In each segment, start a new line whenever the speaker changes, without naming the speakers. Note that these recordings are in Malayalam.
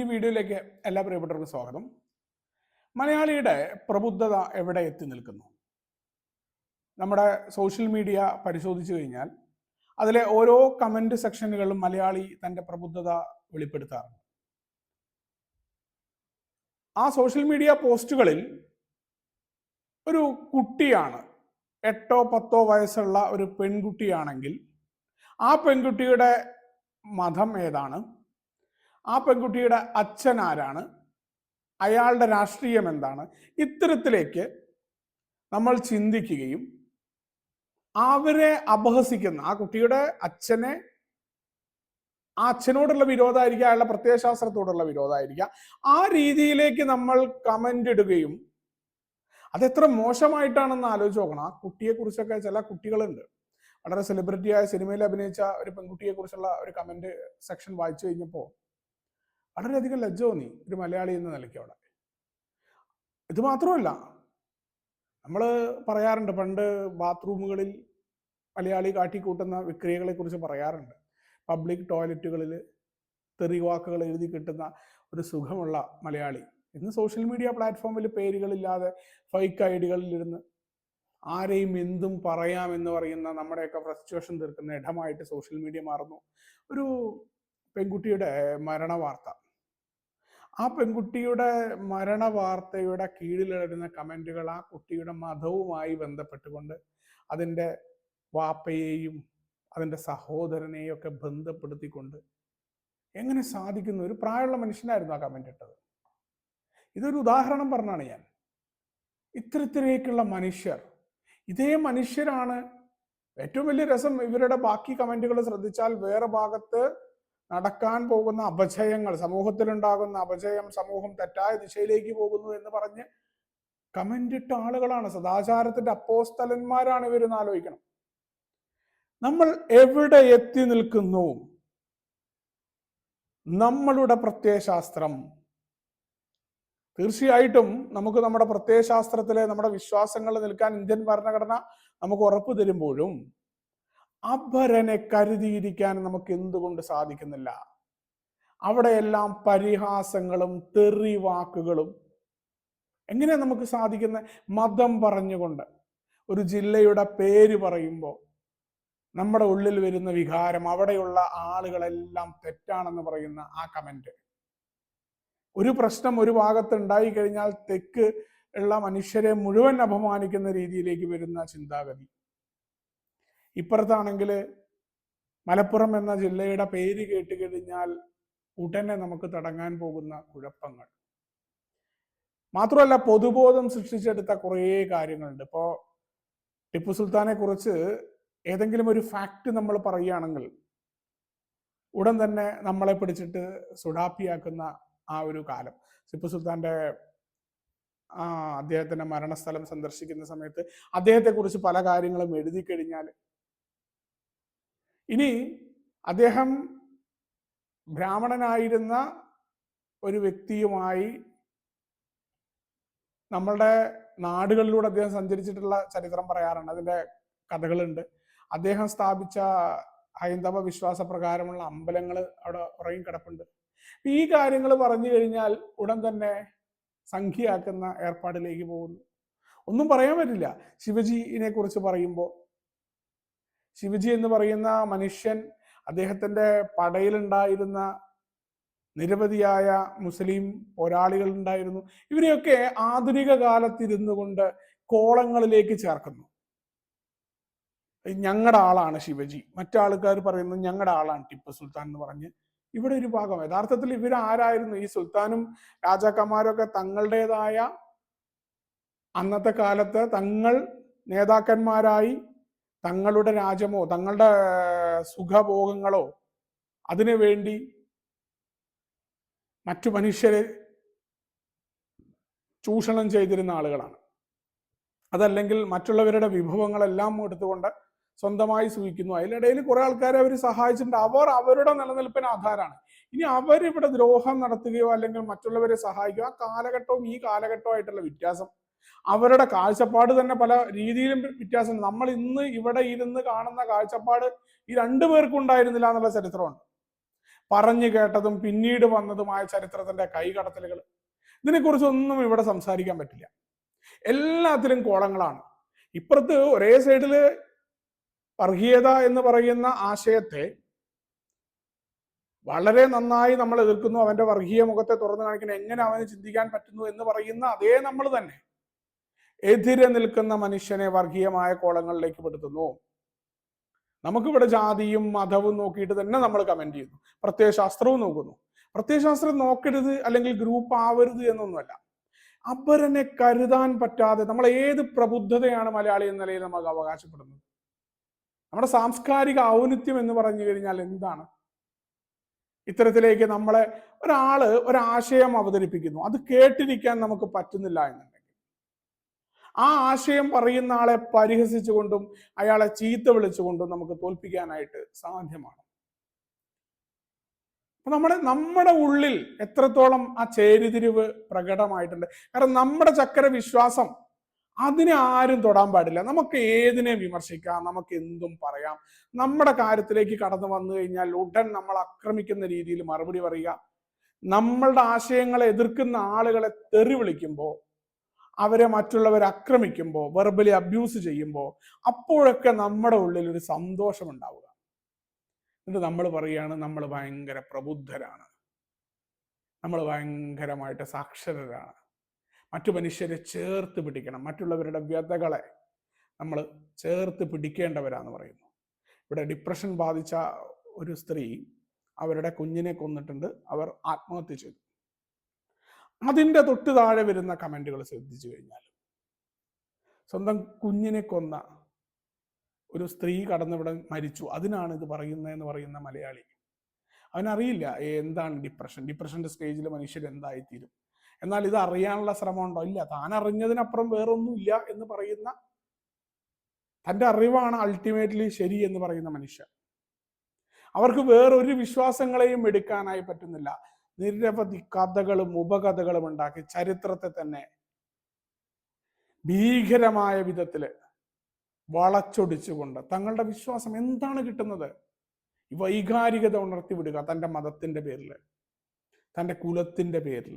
ഈ വീഡിയോയിലേക്ക് എല്ലാ പ്രിയപ്പെട്ടവർക്കും സ്വാഗതം. മലയാളിയുടെ പ്രബുദ്ധത എവിടെ എത്തി നിൽക്കുന്നു? നമ്മുടെ സോഷ്യൽ മീഡിയ പരിശോധിച്ചു കഴിഞ്ഞാൽ അതിലെ ഓരോ കമന്റ് സെക്ഷനുകളിലും മലയാളി തന്റെ പ്രബുദ്ധത വെളിപ്പെടുത്താറുണ്ട്. ആ സോഷ്യൽ മീഡിയ പോസ്റ്റുകളിൽ ഒരു കുട്ടിയാണ് എട്ടോ പത്തോ വയസ്സുള്ള ഒരു പെൺകുട്ടിയാണെങ്കിൽ ആ പെൺകുട്ടിയുടെ മതം ഏതാണ്? ആ പെൺകുട്ടിയുടെ അച്ഛൻ ആരാണ് അയാളുടെ രാഷ്ട്രീയം എന്താണ്? ഇത്തരത്തിലേക്ക് നമ്മൾ ചിന്തിക്കുകയും അവരെ അപഹസിക്കുന്ന ആ കുട്ടിയുടെ അച്ഛനെ ആ അച്ഛനോടുള്ള വിരോധമായിരിക്കുക അയാളുടെ പ്രത്യയശാസ്ത്രത്തോടുള്ള വിരോധമായിരിക്കുക ആ രീതിയിലേക്ക് നമ്മൾ കമന്റ് ഇടുകയും അതെത്ര മോശമായിട്ടാണെന്ന് ആലോചിച്ച് നോക്കണം. ആ കുട്ടിയെ കുറിച്ചൊക്കെ ചില കുട്ടികളുണ്ട്. വളരെ സെലിബ്രിറ്റിയായ സിനിമയിൽ അഭിനയിച്ച ഒരു പെൺകുട്ടിയെ കുറിച്ചുള്ള ഒരു കമന്റ് സെക്ഷൻ വായിച്ചു കഴിഞ്ഞപ്പോൾ വളരെയധികം ലജ്ജ തോന്നി ഒരു മലയാളി എന്ന നിലയ്ക്ക് അവിടെ. ഇത് മാത്രമല്ല നമ്മൾ പറയാറുണ്ട് പണ്ട് ബാത്റൂമുകളിൽ മലയാളി കാട്ടിക്കൂട്ടുന്ന വിക്രിയകളെ കുറിച്ച് പറയാറുണ്ട്. പബ്ലിക് ടോയ്ലറ്റുകളിൽ തെറിവാക്കുകൾ എഴുതി കിട്ടുന്ന ഒരു സുഖമുള്ള മലയാളി. ഇന്ന് സോഷ്യൽ മീഡിയ പ്ലാറ്റ്ഫോമിൽ പേരുകളില്ലാതെ ഫേക്ക് ഐഡികളിലിരുന്ന് ആരെയും എന്തും പറയാമെന്ന് പറയുന്ന നമ്മുടെയൊക്കെ ഫ്രസ്ട്രേഷൻ തീർക്കുന്ന ഇടമായിട്ട് സോഷ്യൽ മീഡിയ മാറുന്നു. ഒരു പെൺകുട്ടിയുടെ മരണ വാർത്ത ആ പെൺകുട്ടിയുടെ മരണ വാർത്തയുടെ കീഴിലിടുന്ന കമന്റുകൾ ആ കുട്ടിയുടെ മതവുമായി ബന്ധപ്പെട്ടുകൊണ്ട് അതിന്റെ വാപ്പയെയും അതിന്റെ സഹോദരനെയും ഒക്കെ ബന്ധപ്പെടുത്തിക്കൊണ്ട് എങ്ങനെ സാധിക്കുന്നു? ഒരു പ്രായമുള്ള മനുഷ്യനായിരുന്നു ആ കമന്റ് ഇട്ടത്. ഇതൊരു ഉദാഹരണം പറഞ്ഞാണ് ഞാൻ. ഇത്തരത്തിലേക്കുള്ള മനുഷ്യർ ഇതേ മനുഷ്യരാണ്. ഏറ്റവും വലിയ രസം ഇവരുടെ ബാക്കി കമന്റുകൾ ശ്രദ്ധിച്ചാൽ വേറെ ഭാഗത്ത് നടക്കാൻ പോകുന്ന അപജയങ്ങൾ സമൂഹത്തിലുണ്ടാകുന്ന അപജയം സമൂഹം തെറ്റായ ദിശയിലേക്ക് പോകുന്നു എന്ന് പറഞ്ഞ് കമന്റ് ഇട്ട ആളുകളാണ്. സദാചാരത്തിന്റെ അപ്പോസ്തലന്മാരാണ് ഇവരെന്ന് ആലോചിക്കണം. നമ്മൾ എവിടെ എത്തി നിൽക്കുന്നു? നമ്മളുടെ പ്രത്യയശാസ്ത്രം. തീർച്ചയായിട്ടും നമുക്ക് നമ്മുടെ പ്രത്യയശാസ്ത്രത്തിലെ നമ്മുടെ വിശ്വാസങ്ങളിൽ നിൽക്കാൻ ഇന്ത്യൻ ഭരണഘടന നമുക്ക് ഉറപ്പ് തരുമ്പോഴും അപരനെ കരുതിയിരിക്കാൻ നമുക്ക് എന്തുകൊണ്ട് സാധിക്കുന്നില്ല? അവിടെയെല്ലാം പരിഹാസങ്ങളും തെറി വാക്കുകളും എങ്ങനെ നമുക്ക് സാധിക്കുന്ന? മതം പറഞ്ഞുകൊണ്ട്. ഒരു ജില്ലയുടെ പേര് പറയുമ്പോൾ നമ്മുടെ ഉള്ളിൽ വരുന്ന വികാരം അവിടെയുള്ള ആളുകളെല്ലാം തെറ്റാണെന്ന് പറയുന്ന ആ കമന്റ് ഒരു പ്രശ്നം ഒരു ഭാഗത്ത് ഉണ്ടായി കഴിഞ്ഞാൽ തെക്ക് ഉള്ള മനുഷ്യരെ മുഴുവൻ അപമാനിക്കുന്ന രീതിയിലേക്ക് വരുന്ന ചിന്താഗതി. ഇപ്പുറത്താണെങ്കിൽ മലപ്പുറം എന്ന ജില്ലയുടെ പേര് കേട്ട് കഴിഞ്ഞാൽ ഉടനെ നമുക്ക് തടങ്ങാൻ പോകുന്ന കുഴപ്പങ്ങൾ. മാത്രമല്ല പൊതുബോധം സൃഷ്ടിച്ചെടുത്ത കുറേ കാര്യങ്ങളുണ്ട്. ഇപ്പോൾ ടിപ്പു സുൽത്താനെ കുറിച്ച് ഏതെങ്കിലും ഒരു ഫാക്ട് നമ്മൾ പറയുകയാണെങ്കിൽ ഉടൻ തന്നെ നമ്മളെ പിടിച്ചിട്ട് സുഡാപ്പിയാക്കുന്ന ആ ഒരു കാലം. ടിപ്പു സുൽത്താന്റെ ആ അദ്ദേഹത്തിന്റെ മരണസ്ഥലം സന്ദർശിക്കുന്ന സമയത്ത് അദ്ദേഹത്തെ കുറിച്ച് പല കാര്യങ്ങളും എഴുതി കഴിഞ്ഞാൽ ഇനി അദ്ദേഹം ബ്രാഹ്മണനായിരുന്ന ഒരു വ്യക്തിയുമായി നമ്മളുടെ നാടുകളിലൂടെ അദ്ദേഹം സഞ്ചരിച്ചിട്ടുള്ള ചരിത്രം പറയാറുണ്ട്. അതിന്റെ കഥകളുണ്ട്. അദ്ദേഹം സ്ഥാപിച്ച ഹൈന്ദവ വിശ്വാസ പ്രകാരമുള്ള അമ്പലങ്ങൾ അവിടെ ഉറങ്ങി കിടപ്പുണ്ട്. ഈ കാര്യങ്ങൾ പറഞ്ഞു കഴിഞ്ഞാൽ ഉടൻ തന്നെ സംഖ്യയാക്കുന്ന ഏർപ്പാടിലേക്ക് പോകുന്നു. ഒന്നും പറയാൻ പറ്റില്ല. ശിവജിനെ കുറിച്ച് പറയുമ്പോൾ ശിവജി എന്ന് പറയുന്ന മനുഷ്യൻ അദ്ദേഹത്തിന്റെ പടയിലുണ്ടായിരുന്ന നിരവധിയായ മുസ്ലിം പോരാളികൾ ഉണ്ടായിരുന്നു ഇവരെയൊക്കെ ആധുനിക കാലത്തിരുന്നു കൊണ്ട് കോളങ്ങളിലേക്ക് ചേർക്കുന്നു. ഞങ്ങളുടെ ആളാണ് ശിവജി. മറ്റാൾക്കാർ പറയുന്നത് ഞങ്ങളുടെ ആളാണ് ടിപ്പു സുൽത്താൻ എന്ന് പറഞ്ഞ് ഇവിടെ ഒരു ഭാഗം. യഥാർത്ഥത്തിൽ ഇവരാരായിരുന്നു? ഈ സുൽത്താനും രാജാക്കന്മാരും ഒക്കെ തങ്ങളുടേതായ അന്നത്തെ കാലത്ത് തങ്ങൾ നേതാക്കന്മാരായി തങ്ങളുടെ രാജ്യമോ തങ്ങളുടെ സുഖഭോഗങ്ങളോ അതിനു വേണ്ടി മറ്റു മനുഷ്യരെ ചൂഷണം ചെയ്തിരുന്ന ആളുകളാണ്. അതല്ലെങ്കിൽ മറ്റുള്ളവരുടെ വിഭവങ്ങളെല്ലാം എടുത്തുകൊണ്ട് സ്വന്തമായി സൂചിക്കുന്നു അതിനിടയിൽ കുറെ ആൾക്കാരെ അവർ സഹായിച്ചിട്ടുണ്ട്. അവർ അവരുടെ നിലനിൽപ്പിന് ആധാരമാണ് ഇനി അവരിവിടെ ദ്രോഹം നടത്തുകയോ അല്ലെങ്കിൽ മറ്റുള്ളവരെ സഹായിക്കുകയോ ആ കാലഘട്ടവും ഈ കാലഘട്ടവും കാലഘട്ടവുമായിട്ടുള്ള വ്യത്യാസം അവരുടെ കാഴ്ചപ്പാട് തന്നെ പല രീതിയിലും വ്യത്യാസം നമ്മൾ ഇന്ന് ഇവിടെ ഇരുന്ന് കാണുന്ന കാഴ്ചപ്പാട് ഈ രണ്ടു പേർക്കും ഉണ്ടായിരുന്നില്ല എന്നുള്ള ചരിത്രമുണ്ട്. പറഞ്ഞു കേട്ടതും പിന്നീട് വന്നതുമായ ചരിത്രത്തിന്റെ കൈകടത്തലുകൾ. ഇതിനെക്കുറിച്ചൊന്നും ഇവിടെ സംസാരിക്കാൻ പറ്റില്ല. എല്ലാത്തിലും കോളങ്ങളാണ്. ഇപ്പുറത്ത് ഒരേ സൈഡിൽ വർഗീയത എന്ന് പറയുന്ന ആശയത്തെ വളരെ നന്നായി നമ്മൾ എതിർക്കുന്നു. അവന്റെ വർഗീയ മുഖത്തെ തുറന്നു കാണിക്കുന്നു. എങ്ങനെ അവന് ചിന്തിക്കാൻ പറ്റുന്നു എന്ന് പറയുന്ന അതേ നമ്മൾ തന്നെ. എതിരെ നിൽക്കുന്ന മനുഷ്യനെ വർഗീയമായ കോളങ്ങളിലേക്ക് പെടുത്തുന്നു. നമുക്കിവിടെ ജാതിയും മതവും നോക്കിയിട്ട് തന്നെ നമ്മൾ കമന്റ് ചെയ്യുന്നു. പ്രത്യയശാസ്ത്രവും നോക്കുന്നു. പ്രത്യയശാസ്ത്രം നോക്കരുത് അല്ലെങ്കിൽ ഗ്രൂപ്പ് ആവരുത് എന്നൊന്നുമല്ല. അപരനെ കരുതാൻ പറ്റാതെ നമ്മൾ ഏത് പ്രബുദ്ധതയാണ് മലയാളി എന്ന നിലയിൽ നമുക്ക് അവകാശപ്പെടുന്നത്? നമ്മുടെ സാംസ്കാരിക ഔന്നിത്യം എന്ന് പറഞ്ഞു കഴിഞ്ഞാൽ എന്താണ്? ഇത്തരത്തിലേക്ക് നമ്മളെ ഒരാൾ ഒരാശയം അവതരിപ്പിക്കുന്നു. അത് കേട്ടിരിക്കാൻ നമുക്ക് പറ്റുന്നില്ല എന്നുണ്ടെങ്കിൽ. ആ ആശയം പറയുന്ന ആളെ പരിഹസിച്ചുകൊണ്ടും അയാളെ ചീത്ത വിളിച്ചുകൊണ്ടും നമുക്ക് തോൽപ്പിക്കാനായിട്ട് സാധ്യമാണ്. അപ്പൊ നമ്മുടെ നമ്മുടെ ഉള്ളിൽ എത്രത്തോളം ആ ചേരിതിരിവ് പ്രകടമായിട്ടുണ്ട്. കാരണം നമ്മുടെ ചക്കര വിശ്വാസം അതിനെ ആരും തൊടാൻ പാടില്ല. നമുക്ക് ഏതിനെ വിമർശിക്കാം? നമുക്ക് എന്തും പറയാം. നമ്മുടെ കാര്യത്തിലേക്ക് കടന്നു വന്നു കഴിഞ്ഞാൽ ഉടൻ നമ്മൾ ആക്രമിക്കുന്ന രീതിയിൽ മറുപടി പറയുക. നമ്മളുടെ ആശയങ്ങളെ എതിർക്കുന്ന ആളുകളെ തെറി വിളിക്കുമ്പോൾ അവരെ മറ്റുള്ളവർ ആക്രമിക്കുമ്പോൾ വെർബലി അബ്യൂസ് ചെയ്യുമ്പോൾ അപ്പോഴൊക്കെ നമ്മുടെ ഉള്ളിൽ ഒരു സന്തോഷം ഉണ്ടാവുക. എന്നിട്ട് നമ്മൾ പറയുകയാണ് നമ്മൾ ഭയങ്കര പ്രബുദ്ധരാണ്. നമ്മൾ ഭയങ്കരമായിട്ട് സാക്ഷരരാണ്. മറ്റു മനുഷ്യരെ ചേർത്ത് പിടിക്കണം. മറ്റുള്ളവരുടെ വ്യതകളെ നമ്മൾ ചേർത്ത് പിടിക്കേണ്ടവരാന്ന് പറയുന്നു. ഇവിടെ ഡിപ്രഷൻ ബാധിച്ച ഒരു സ്ത്രീ അവരുടെ കുഞ്ഞിനെ കൊന്നിട്ടുണ്ട്. അവർ ആത്മഹത്യ ചെയ്തു. അതിന്റെ തൊട്ട് താഴെ വരുന്ന കമന്റുകൾ ശ്രദ്ധിച്ചു കഴിഞ്ഞാൽ സ്വന്തം കുഞ്ഞിനെ കൊന്ന ഒരു സ്ത്രീ കടന്നിവിടെ മരിച്ചു. അതിനാണ് ഇത് പറയുന്നതെന്ന് പറയുന്ന മലയാളി. അവനറിയില്ല എന്താണ് ഡിപ്രഷൻ? ഡിപ്രഷന്റെ സ്റ്റേജിൽ മനുഷ്യർ എന്തായിത്തീരും? എന്നാൽ ഇത് അറിയാനുള്ള ശ്രമമുണ്ടോ? ഇല്ല. താൻ അറിഞ്ഞതിനപ്പുറം വേറൊന്നും ഇല്ല എന്ന് പറയുന്ന തന്റെ അറിവാണ് അൾട്ടിമേറ്റ്ലി ശരി എന്ന് പറയുന്ന മനുഷ്യർ അവർക്ക് വേറൊരു വിശ്വാസങ്ങളെയും എടുക്കാനായി പറ്റുന്നില്ല. നിരവധി കഥകളും ഉപകഥകളും ഉണ്ടാക്കി ചരിത്രത്തെ തന്നെ ഭീകരമായ വിധത്തിൽ വളച്ചൊടിച്ചുകൊണ്ട് തങ്ങളുടെ വിശ്വാസം എന്താണ് കിട്ടുന്നത്? വൈകാരികത ഉണർത്തി വിടുക തന്റെ മതത്തിന്റെ പേരിൽ തന്റെ കുലത്തിന്റെ പേരിൽ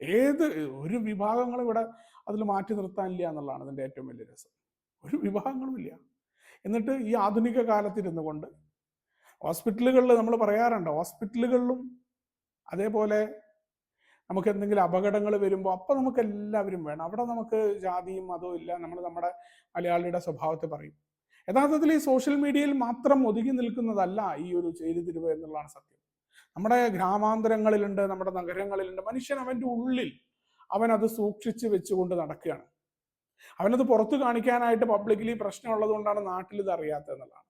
ഏത് ഒരു വിഭാഗങ്ങളും ഇവിടെ അതിൽ മാറ്റി നിർത്താനില്ല എന്നുള്ളതാണ് അതിന്റെ ഏറ്റവും വലിയ രസം. ഒരു വിഭാഗങ്ങളുമില്ല എന്നിട്ട് ഈ ആധുനിക കാലത്തിരുന്നു കൊണ്ട് ഹോസ്പിറ്റലുകളിൽ നമ്മൾ പറയാറുണ്ട് ഹോസ്പിറ്റലുകളിലും അതേപോലെ നമുക്ക് എന്തെങ്കിലും അപകടങ്ങൾ വരുമ്പോൾ അപ്പം നമുക്ക് എല്ലാവരും വേണം. അവിടെ നമുക്ക് ജാതിയും മതവും ഇല്ല നമ്മൾ നമ്മുടെ മലയാളിയുടെ സ്വഭാവത്തെ പറയും. യഥാർത്ഥത്തിൽ ഈ സോഷ്യൽ മീഡിയയിൽ മാത്രം ഒതുങ്ങി നിൽക്കുന്നതല്ല ഈ ഒരു ചേരിതിരിവ് എന്നുള്ളതാണ് സത്യം. നമ്മുടെ ഗ്രാമാന്തരങ്ങളിലുണ്ട് നമ്മുടെ നഗരങ്ങളിലുണ്ട്. മനുഷ്യൻ അവന്റെ ഉള്ളിൽ അവൻ അത് സൂക്ഷിച്ച് വെച്ചുകൊണ്ട് നടക്കുകയാണ്. അവനത് പുറത്തു കാണിക്കാനായിട്ട് പബ്ലിക്കലി പ്രശ്നമുള്ളത് കൊണ്ടാണ് നാട്ടിൽ ഇത് അറിയാത്തത് എന്നുള്ളതാണ്.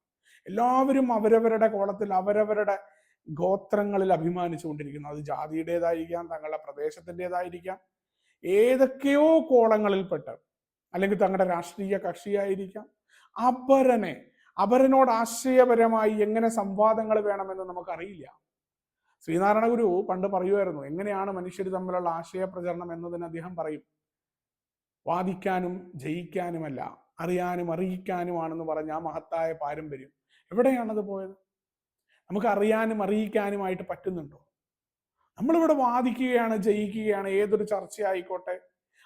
എല്ലാവരും അവരവരുടെ കോളത്തിൽ അവരവരുടെ ഗോത്രങ്ങളിൽ അഭിമാനിച്ചുകൊണ്ടിരിക്കുന്നു അത് ജാതിയുടേതായിരിക്കാം തങ്ങളുടെ പ്രദേശത്തിന്റെതായിരിക്കാം. ഏതൊക്കെയോ കോളങ്ങളിൽപ്പെട്ട് അല്ലെങ്കിൽ തങ്ങളുടെ രാഷ്ട്രീയ കക്ഷിയായിരിക്കാം. അപരനെ അപരനോട് ആശയപരമായി എങ്ങനെ സംവാദങ്ങൾ വേണമെന്ന് നമുക്കറിയില്ല. ശ്രീനാരായണ ഗുരു പണ്ട് പറയുമായിരുന്നു എങ്ങനെയാണ് മനുഷ്യർ തമ്മിലുള്ള ആശയ പ്രചരണം എന്നതിന് അദ്ദേഹം പറയും. വാദിക്കാനും ജയിക്കാനുമല്ല അറിയാനും അറിയിക്കാനുമാണെന്ന് പറഞ്ഞ ആ മഹത്തായ പാരമ്പര്യം. എവിടെയാണത് പോയത്? നമുക്ക് അറിയാനും അറിയിക്കാനുമായിട്ട് പറ്റുന്നുണ്ടോ? നമ്മളിവിടെ വാദിക്കുകയാണ് ജയിക്കുകയാണ് ഏതൊരു ചർച്ചയായിക്കോട്ടെ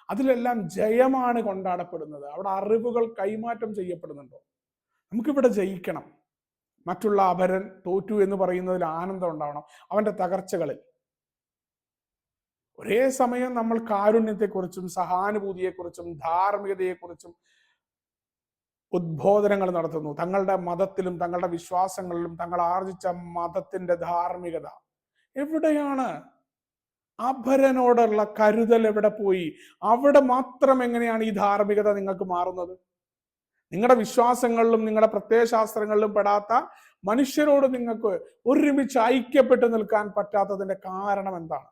അതിലെല്ലാം ജയമാണ് കൊണ്ടാടപ്പെടുന്നത്. അവിടെ അറിവുകൾ കൈമാറ്റം ചെയ്യപ്പെടുന്നുണ്ടോ? നമുക്കിവിടെ ജയിക്കണം. മറ്റുള്ള അപരൻ തോറ്റു എന്ന് പറയുന്നതിൽ ആനന്ദം ഉണ്ടാവണം. അവന്റെ തകർച്ചകളിൽ. ഒരേ സമയം നമ്മൾ കാരുണ്യത്തെക്കുറിച്ചും സഹാനുഭൂതിയെക്കുറിച്ചും ധാർമ്മികതയെക്കുറിച്ചും ഉദ്ബോധനങ്ങൾ നടത്തുന്നു. തങ്ങളുടെ മതത്തിലും തങ്ങളുടെ വിശ്വാസങ്ങളിലും തങ്ങൾ ആർജിച്ച മതത്തിന്റെ ധാർമ്മികത. എവിടെയാണ് അപരനോടുള്ള കരുതൽ എവിടെ പോയി? അവിടെ മാത്രം എങ്ങനെയാണ് ഈ ധാർമ്മികത നിങ്ങൾക്ക് മാറുന്നത്? നിങ്ങളുടെ വിശ്വാസങ്ങളിലും നിങ്ങളുടെ പ്രത്യയശാസ്ത്രങ്ങളിലും പെടാത്ത മനുഷ്യരോട് നിങ്ങൾക്ക് ഒരുമിച്ച് ഐക്യപ്പെട്ടു നിൽക്കാൻ പറ്റാത്തതിന്റെ കാരണം എന്താണ്?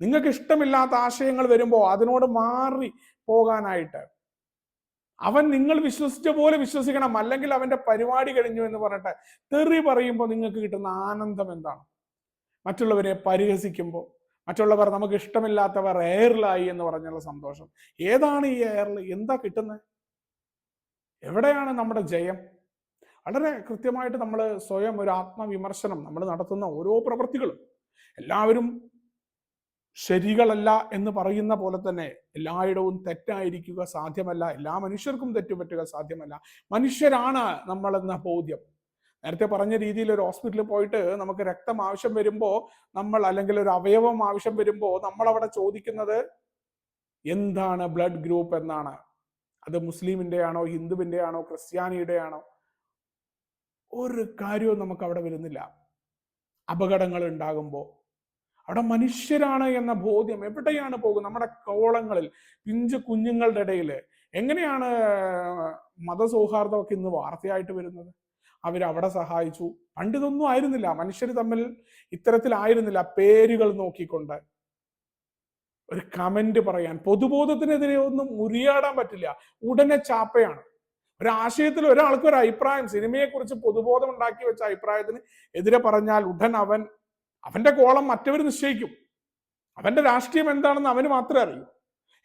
നിങ്ങൾക്ക് ഇഷ്ടമില്ലാത്ത ആശയങ്ങൾ വരുമ്പോൾ അതിനോട് മാറി പോകാനായിട്ട് അവൻ നിങ്ങൾ വിശ്വസിച്ച പോലെ വിശ്വസിക്കണം. അല്ലെങ്കിൽ അവന്റെ പരിപാടി കഴിഞ്ഞു എന്ന് പറഞ്ഞിട്ട് തെറി പറയുമ്പോൾ നിങ്ങൾക്ക് കിട്ടുന്ന ആനന്ദം എന്താണ്? മറ്റുള്ളവരെ പരിഹസിക്കുമ്പോൾ മറ്റുള്ളവർ നമുക്ക് ഇഷ്ടമില്ലാത്തവർ എയറിലായി എന്ന് പറഞ്ഞുള്ള സന്തോഷം. ഏതാണ് ഈ എയറിൽ എന്താ കിട്ടുന്നത് എവിടെയാണ് നമ്മുടെ ജയം? വളരെ കൃത്യമായിട്ട് നമ്മൾ സ്വയം ഒരു ആത്മവിമർശനം നമ്മൾ നടത്തുന്ന ഓരോ പ്രവൃത്തികളും എല്ലാവരും ശരികളല്ല എന്ന് പറയുന്ന പോലെ തന്നെ എല്ലായിടവും തെറ്റായിരിക്കുക സാധ്യമല്ല. എല്ലാ മനുഷ്യർക്കും തെറ്റുപറ്റുക സാധ്യമല്ല. മനുഷ്യരാണ് നമ്മളെന്ന ബോധ്യം. നേരത്തെ പറഞ്ഞ രീതിയിൽ ഒരു ഹോസ്പിറ്റലിൽ പോയിട്ട് നമുക്ക് രക്തം ആവശ്യം വരുമ്പോൾ നമ്മൾ അല്ലെങ്കിൽ ഒരു അവയവം ആവശ്യം വരുമ്പോൾ നമ്മൾ അവിടെ ചോദിക്കുന്നത് എന്താണ് ബ്ലഡ് ഗ്രൂപ്പ് എന്നാണ്. അത് മുസ്ലിമിന്റെ ആണോ ഹിന്ദുവിന്റെ ആണോ ക്രിസ്ത്യാനിയുടെ ആണോ ഒരു കാര്യവും നമുക്ക് അവിടെ വരുന്നില്ല. അപകടങ്ങൾ ഉണ്ടാകുമ്പോൾ. അവിടെ മനുഷ്യരാണ് എന്ന ബോധ്യം എവിടെയാണ് പോകുന്നത്? നമ്മുടെ കോളങ്ങളിൽ പിഞ്ചു കുഞ്ഞുങ്ങളുടെ ഇടയിൽ എങ്ങനെയാണ് മതസൗഹാർദ്ദമൊക്കെ ഇന്ന് വാർത്തയായിട്ട് വരുന്നത്? അവരവിടെ സഹായിച്ചു. പണ്ട് ഇതൊന്നും ആയിരുന്നില്ല. മനുഷ്യർ തമ്മിൽ ഇത്തരത്തിലായിരുന്നില്ല പേരുകൾ നോക്കിക്കൊണ്ട്. ഒരു കമന്റ് പറയാൻ. പൊതുബോധത്തിനെതിരെ ഒന്നും മുറിയാടാൻ പറ്റില്ല. ഉടനെ ചാപ്പയാണ്. ഒരാശയത്തിൽ ഒരാൾക്ക് ഒരു അഭിപ്രായം സിനിമയെക്കുറിച്ച് പൊതുബോധം ഉണ്ടാക്കി വെച്ച അഭിപ്രായത്തിന് എതിരെ പറഞ്ഞാൽ ഉടൻ അവൻ അവന്റെ കോളം മറ്റവർ നിശ്ചയിക്കും. അവന്റെ രാഷ്ട്രീയം എന്താണെന്ന് അവന് മാത്രമേ അറിയൂ.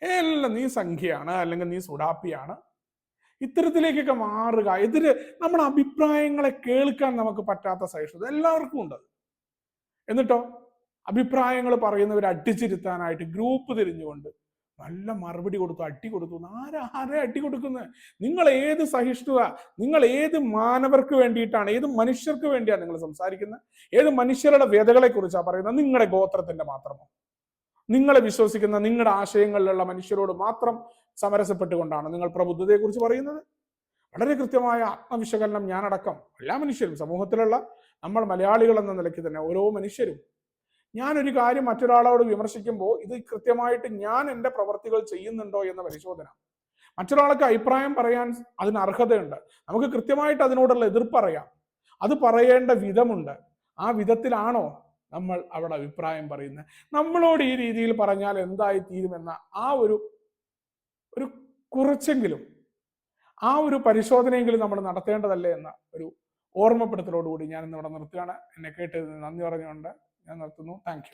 എല്ലാം നീ സംഖ്യയാണ് അല്ലെങ്കിൽ നീ സുഡാപ്പിയാണ്. ഇത്തരത്തിലേക്കൊക്കെ മാറുക. എതിര് നമ്മുടെ അഭിപ്രായങ്ങളെ കേൾക്കാൻ നമുക്ക് പറ്റാത്ത സഹിഷ്ണുത എല്ലാവർക്കും ഉണ്ട് എന്നിട്ടോ അഭിപ്രായങ്ങൾ പറയുന്നവർ അടിച്ചിരുത്താനായിട്ട് ഗ്രൂപ്പ് തിരിഞ്ഞുകൊണ്ട് നല്ല മറുപടി കൊടുത്തു അട്ടി കൊടുത്തു. ആരാ ആരെ അടി കൊടുക്കുന്നത് നിങ്ങൾ ഏത് സഹിഷ്ണുത നിങ്ങൾ ഏത് മാനവർക്ക് വേണ്ടിയിട്ടാണ് ഏത് മനുഷ്യർക്ക് വേണ്ടിയാണ് നിങ്ങൾ സംസാരിക്കുന്നത് ഏത് മനുഷ്യരുടെ വ്യതകളെ കുറിച്ചാണ് പറയുന്നത് നിങ്ങളുടെ ഗോത്രത്തിന്റെ മാത്രമോ? നിങ്ങളെ വിശ്വസിക്കുന്ന നിങ്ങളുടെ ആശയങ്ങളിലുള്ള മനുഷ്യരോട് മാത്രം സമരസപ്പെട്ടുകൊണ്ടാണ് നിങ്ങൾ പ്രബുദ്ധതയെ കുറിച്ച് പറയുന്നത്? വളരെ കൃത്യമായ ആത്മവിശകലനം ഞാനടക്കം എല്ലാ മനുഷ്യരും സമൂഹത്തിലുള്ള നമ്മൾ മലയാളികൾ എന്ന നിലയ്ക്ക് തന്നെ ഓരോ മനുഷ്യരും ഞാനൊരു കാര്യം മറ്റൊരാളോട് വിമർശിക്കുമ്പോൾ ഇത് കൃത്യമായിട്ട് ഞാൻ എന്റെ പ്രവർത്തികൾ ചെയ്യുന്നുണ്ടോ എന്ന പരിശോധന. മറ്റൊരാൾക്ക് അഭിപ്രായം പറയാൻ അതിന് അർഹതയുണ്ട്. നമുക്ക് കൃത്യമായിട്ട് അതിനോടുള്ള എതിർപ്പ് അറിയാം. അത് പറയേണ്ട വിധമുണ്ട്. ആ വിധത്തിലാണോ നമ്മൾ അവിടെ അഭിപ്രായം പറയുന്നത്? നമ്മളോട് ഈ രീതിയിൽ പറഞ്ഞാൽ എന്തായി തീരുമെന്ന ആ ഒരു ഒരു കുറച്ചെങ്കിലും ആ ഒരു പരിശോധനയെങ്കിലും നമ്മൾ നടത്തേണ്ടതല്ലേ എന്ന ഒരു ഓർമ്മപ്പെടുത്തലോടുകൂടി ഞാൻ ഇന്ന് ഇവിടെ നിർത്തുകയാണ്. എന്നെ കേട്ടതിന് നന്ദി പറഞ്ഞുകൊണ്ട് ഞാൻ നിർത്തുന്നു. താങ്ക്